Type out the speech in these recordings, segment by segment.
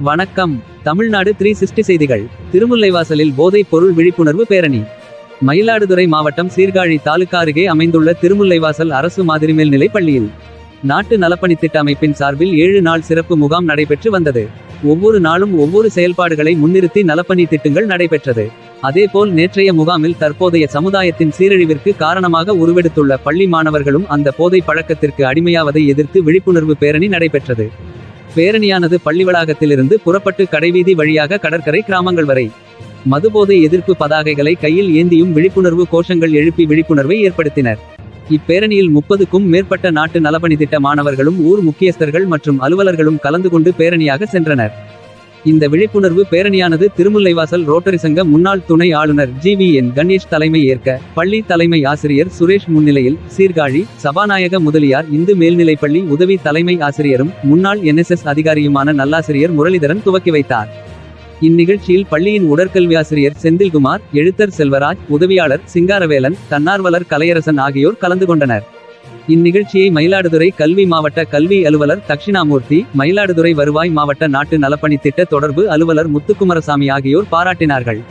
வணக்கம். Tamil Nadu three sixty செய்திகள். திருமுல்லைவாசலில் போதைப் பொருள் விழிப்புணர்வு பேரணி. மயிலாடுதுறை மாவட்டம் சீர்காழி தாலுக்கா அருகே அமைந்துள்ள திருமுல்லைவாசல் அரசு மாதிரி மேல்நிலைப் பள்ளியில். நாட்டு நலப்பணித்திட்ட அமைப்பின் சார்பில் ஏழு நாள் சிறப்பு முகாம் நடைபெற்று வந்தது. ஒவ்வொரு நாளும் ஒவ்வொரு செயல்பாடுகளை முன்னிறுத்தி நலப்பணி திட்டங்கள் நடைபெற்றது. அதேபோல் நேற்றைய முகாமில் தற்போதைய சமுதாயத்தின் சீரழிவிற்கு காரணமாக உருவெடுத்துள்ள பள்ளி மாணவர்களும் அந்த போதை பழக்கத்திற்கு அடிமையாவதை எதிர்த்து விழிப்புணர்வு பேரணி நடைபெற்றது. பேரணியானது பள்ளி வளாகத்திலிருந்து புறப்பட்டு கடைவீதி வழியாக கடற்கரை கிராமங்கள் வரை. மதுபோதை எதிர்ப்பு பதாகைகளை கையில் ஏந்தியும் விழிப்புணர்வு கோஷங்கள் எழுப்பி விழிப்புணர்வை ஏற்படுத்தினர். இப்பேரணியில் முப்பதுக்கும் மேற்பட்ட நாட்டு நலப்பணி திட்ட மாணவர்களும் ஊர் முக்கியஸ்தர்கள் மற்றும் அலுவலர்களும் கலந்து கொண்டு பேரணியாக சென்றனர். இந்த விழிப்புணர்வு பேரணியானது திருமுல்லைவாசல் ரோட்டரி சங்க முன்னாள் துணை ஆளுநர் ஜி வி என் கணேஷ் தலைமை ஏற்க பள்ளி தலைமை ஆசிரியர் சுரேஷ் முன்னிலையில் சீர்காழி சபாநாயக முதலியார் இந்து மேல்நிலைப்பள்ளி உதவி தலைமை ஆசிரியரும் முன்னாள் என்எஸ்எஸ் அதிகாரியுமான நல்லாசிரியர் முரளிதரன் துவக்கி வைத்தார். இந்நிகழ்ச்சியில் பள்ளியின் உடற்கல்வி ஆசிரியர் செந்தில்குமார் எழுத்தர் செல்வராஜ் உதவியாளர் சிங்காரவேலன் தன்னார்வலர் கலையரசன் ஆகியோர் கலந்து கொண்டனர். இந்நிகழ்ச்சியை மயிலாடுதுறை கல்வி மாவட்ட கல்வி அலுவலர் தட்சிணாமூர்த்தி மயிலாடுதுறை வருவாய் மாவட்ட நாட்டு நலப்பணி திட்ட தொடர்பு அலுவலர் முத்துக்குமரசாமி ஆகியோர் பாராட்டினார்கள்.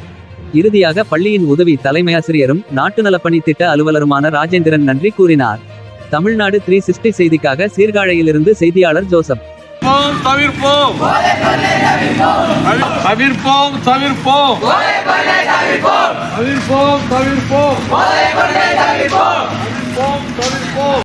இறுதியாக பள்ளியின் உதவி தலைமையாசிரியரும் நாட்டு நலப்பணி திட்ட அலுவலருமான ராஜேந்திரன் நன்றி கூறினார். தமிழ்நாடு த்ரீ சிக்ஸ்டி செய்திக்காக சீர்காழியிலிருந்து செய்தியாளர் ஜோசப். தவிர்ப்போம். தவிர்ப்போம் தவிர்ப்போம். தவிர்ப்போம் தவிர்ப்போம்.